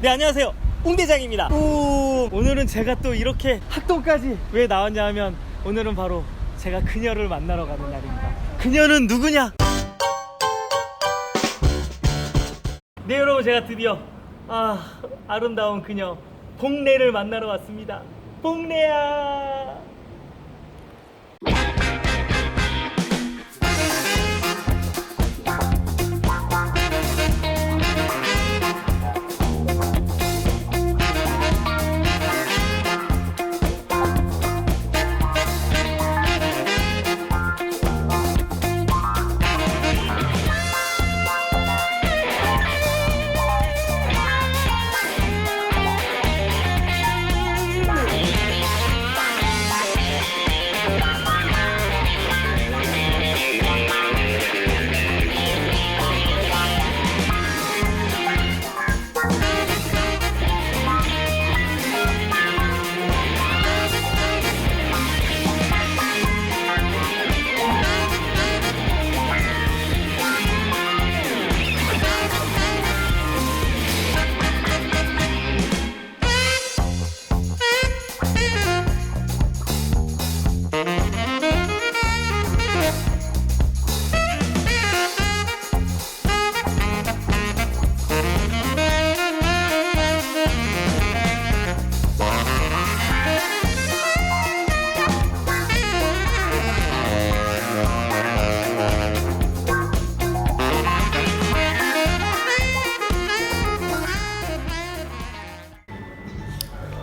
네 안녕하세요. 웅대장입니다. 오, 오늘은 제가 또 이렇게 학동까지 왜 나왔냐 하면 오늘은 바로 제가 그녀를 만나러 가는 날입니다. 그녀는 누구냐? 네 여러분 제가 드디어 아 아름다운 그녀 복래를 만나러 왔습니다. 복래야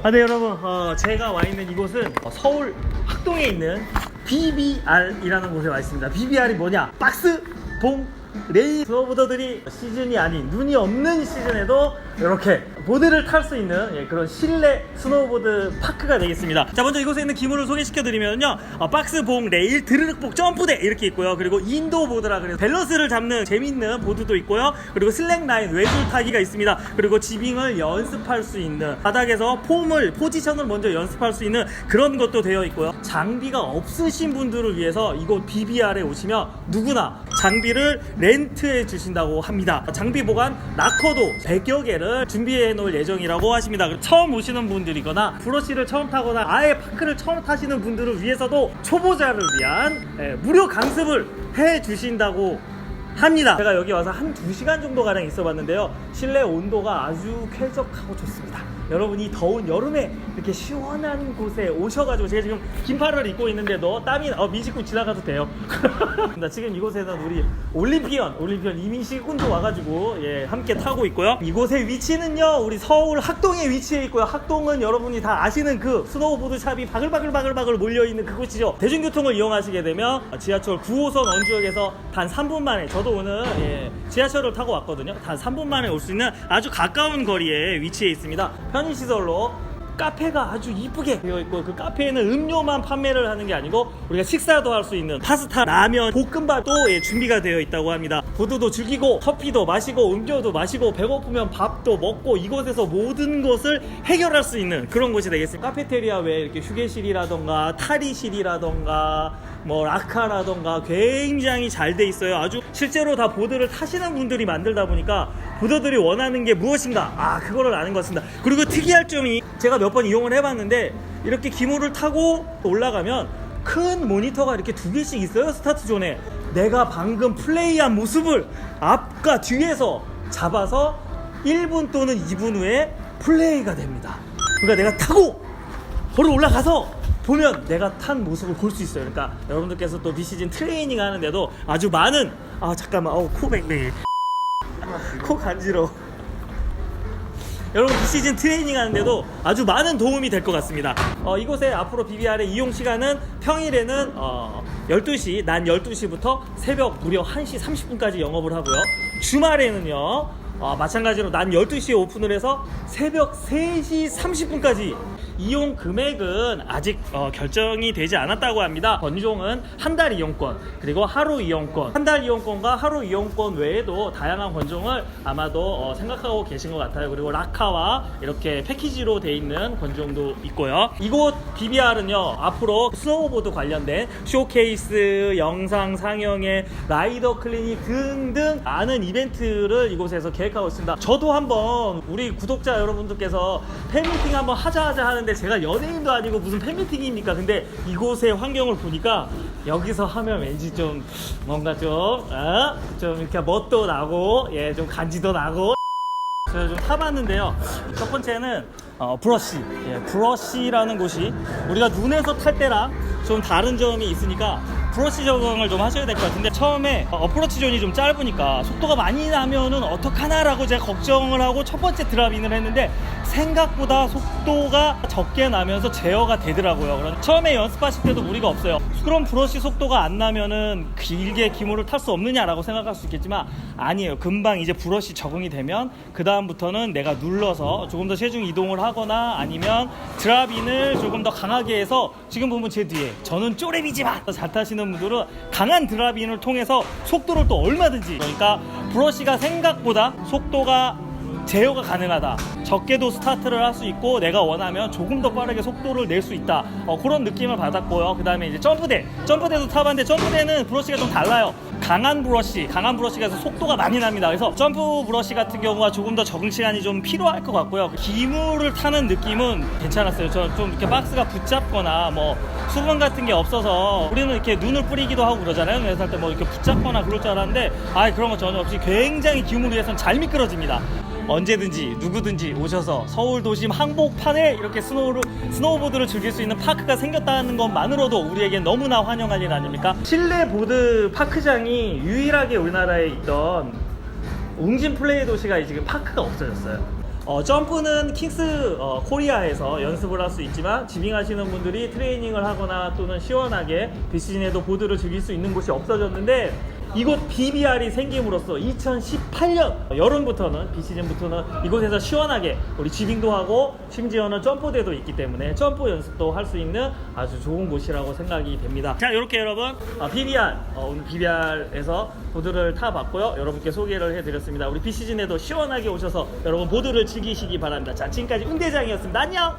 아, 네, 여러분. 어, 제가 와 있는 이곳은 어, 서울 학동에 있는 BBR이라는 곳에 와 있습니다. BBR이 뭐냐? 박스, 봉, 레이 스노보더들이 시즌이 아닌 눈이 없는 시즌에도 이렇게 보드를 탈 수 있는 예, 그런 실내 스노보드 파크가 되겠습니다. 자, 먼저 이곳에 있는 기물을 소개시켜 드리면요. 어, 박스, 봉, 레일, 드르륵복, 점프대 이렇게 있고요. 그리고 인도 보드라 그래서 밸런스를 잡는 재밌는 보드도 있고요. 그리고 슬랙라인 외줄 타기가 있습니다. 그리고 지빙을 연습할 수 있는 바닥에서 폼을 포지션을 먼저 연습할 수 있는 그런 것도 되어 있고요. 장비가 없으신 분들을 위해서 이곳 BBR에 오시면 누구나 장비를 렌트해 주신다고 합니다. 장비 보관 락커도 100여 개를 준비해 놓을 예정이라고 하십니다. 처음 오시는 분들이거나 브러쉬를 처음 타거나 아예 파크를 처음 타시는 분들을 위해서도 초보자를 위한 예, 무료 강습을 해 주신다고 합니다. 제가 여기 와서 한 2시간 정도 가량 있어 봤는데요. 실내 온도가 아주 쾌적하고 좋습니다. 여러분이 더운 여름에 이렇게 시원한 곳에 오셔가지고 제가 지금 긴팔을 입고 있는데도 땀이 어, 미식구 지나가도 돼요. 나 지금 이곳에는 우리 올림피언 올림피언 이민식 군도 와가지고 예, 함께 타고 있고요. 이곳의 위치는요 우리 서울 학동에 위치해 있고요. 학동은 여러분이 다 아시는 그 스노우보드 샵이 바글바글바글바글 몰려 있는 그곳이죠. 대중교통을 이용하시게 되면 지하철 9호선 원주역에서 단 3분 만에 저도 오늘 예, 지하철을 타고 왔거든요. 단 3분 만에 올 수 있는 아주 가까운 거리에 위치해 있습니다. 편의시설로 카페가 아주 이쁘게 되어 있고 그 카페에는 음료만 판매를 하는 게 아니고 우리가 식사도 할 수 있는 파스타, 라면, 볶음밥도 예, 준비가 되어 있다고 합니다. 보드도 즐기고 커피도 마시고 음료도 마시고 배고프면 밥도 먹고 이곳에서 모든 것을 해결할 수 있는 그런 곳이 되겠습니다. 카페테리아 외에 이렇게 휴게실이라던가 탈의실이라던가 뭐 라카라던가 굉장히 잘 돼 있어요. 아주 실제로 다 보드를 타시는 분들이 만들다 보니까 보더들이 원하는 게 무엇인가 아 그거를 아는 것 같습니다. 그리고 특이할 점이 제가 몇 번 이용을 해봤는데 이렇게 기물을 타고 올라가면 큰 모니터가 이렇게 두 개씩 있어요 스타트 존에 내가 방금 플레이한 모습을 앞과 뒤에서 잡아서 1분 또는 2분 후에 플레이가 됩니다. 그러니까 내가 타고 바로 올라가서 보면 내가 탄 모습을 볼 수 있어요. 그러니까 여러분들께서 또 비시즌 트레이닝 하는데도 아주 많은 아 잠깐만 어우 코 뱅뱅이 코 간지러. 여러분 비시즌 트레이닝 하는데도 아주 많은 도움이 될 것 같습니다. 어, 이곳에 앞으로 BBR의 이용 시간은 평일에는 어, 12시, 난 12시부터 새벽 무려 1시 30분까지 영업을 하고요. 주말에는요. 어, 마찬가지로 난 12시에 오픈을 해서 새벽 3시 30분까지 이용 금액은 아직 어, 결정이 되지 않았다고 합니다. 권종은 한 달 이용권 그리고 하루 이용권 한 달 이용권과 하루 이용권 외에도 다양한 권종을 아마도 어, 생각하고 계신 것 같아요. 그리고 라카와 이렇게 패키지로 돼 있는 권종도 있고요. 이곳 BBR은요 앞으로 스노우보드 관련된 쇼케이스, 영상 상영회, 라이더 클리닉 등등 많은 이벤트를 이곳에서 계획 계획하고 있습니다. 저도 한번 우리 구독자 여러분들께서 팬미팅 한번 하자 하자 하는 데 제가 연예인도 아니고 무슨 팬미팅입니까? 근데 이곳의 환경을 보니까 여기서 하면 왠지 좀 뭔가 좀, 어? 좀 이렇게 멋도 나고, 예, 좀 간지도 나고. 제가 좀 타봤는데요. 첫 번째는 어, 브러쉬. 예, 브러쉬라는 곳이 우리가 눈에서 탈 때랑 좀 다른 점이 있으니까 브러쉬 적응을 좀 하셔야 될 것 같은데 처음에 어, 어프로치 존이 좀 짧으니까 속도가 많이 나면은 어떡하나라고 제가 걱정을 하고 첫 번째 드랍인을 했는데 생각보다 속도가 적게 나면서 제어가 되더라고요. 그럼 처음에 연습하실 때도 무리가 없어요. 그럼 브러쉬 속도가 안 나면은 길게 기모를 탈 수 없느냐라고 생각할 수 있겠지만 아니에요. 금방 이제 브러쉬 적응이 되면 그 다음부터는 내가 눌러서 조금 더 체중 이동을 하거나 아니면 드랍인을 조금 더 강하게 해서 지금 보면 제 뒤에 저는 쪼레비지만 잘 타시는 분들은 강한 드랍인을 통해서 속도를 또 얼마든지. 그러니까 브러쉬가 생각보다 속도가 제어가 가능하다. 적게도 스타트를 할 수 있고 내가 원하면 조금 더 빠르게 속도를 낼 수 있다. 어, 그런 느낌을 받았고요. 그 다음에 이제 점프대. 점프대도 타봤는데 점프대는 브러쉬가 좀 달라요. 강한 브러쉬, 강한 브러쉬가 서 속도가 많이 납니다. 그래서 점프 브러쉬 같은 경우가 조금 더 적응 시간이 좀 필요할 것 같고요. 기물을 타는 느낌은 괜찮았어요. 저좀 이렇게 박스가 붙잡거나 뭐 수분 같은 게 없어서 우리는 이렇게 눈을 뿌리기도 하고 그러잖아요. 그래서 할 때 뭐 이렇게 붙잡거나 그럴 줄 알았는데 아 그런 거 전혀 없이 굉장히 기물 위해서는 잘 미끄러집니다. 언제든지 누구든지 오셔서 서울 도심 항복판에 이렇게 스노우를, 스노우보드를 즐길 수 있는 파크가 생겼다는 것만으로도 우리에겐 너무나 환영할 일 아닙니까? 실내 보드 파크장이 유일하게 우리나라에 있던 웅진 플레이 도시가 지금 파크가 없어졌어요. 어, 점프는 킹스 어, 코리아에서 연습을 할 수 있지만 지빙하시는 분들이 트레이닝을 하거나 또는 시원하게 비시즌에도 보드를 즐길 수 있는 곳이 없어졌는데 이곳 BBR이 생김으로써 2018년 여름부터는 비시즌부터는 이곳에서 시원하게 우리 지빙도 하고 심지어는 점프대도 있기 때문에 점프 연습도 할 수 있는 아주 좋은 곳이라고 생각이 됩니다. 자 이렇게 여러분 어, BBR 어, 오늘 BBR에서 보드를 타봤고요. 여러분께 소개를 해드렸습니다. 우리 비시즌에도 시원하게 오셔서 여러분 보드를 즐기시기 바랍니다. 자 지금까지 운대장이었습니다. 안녕.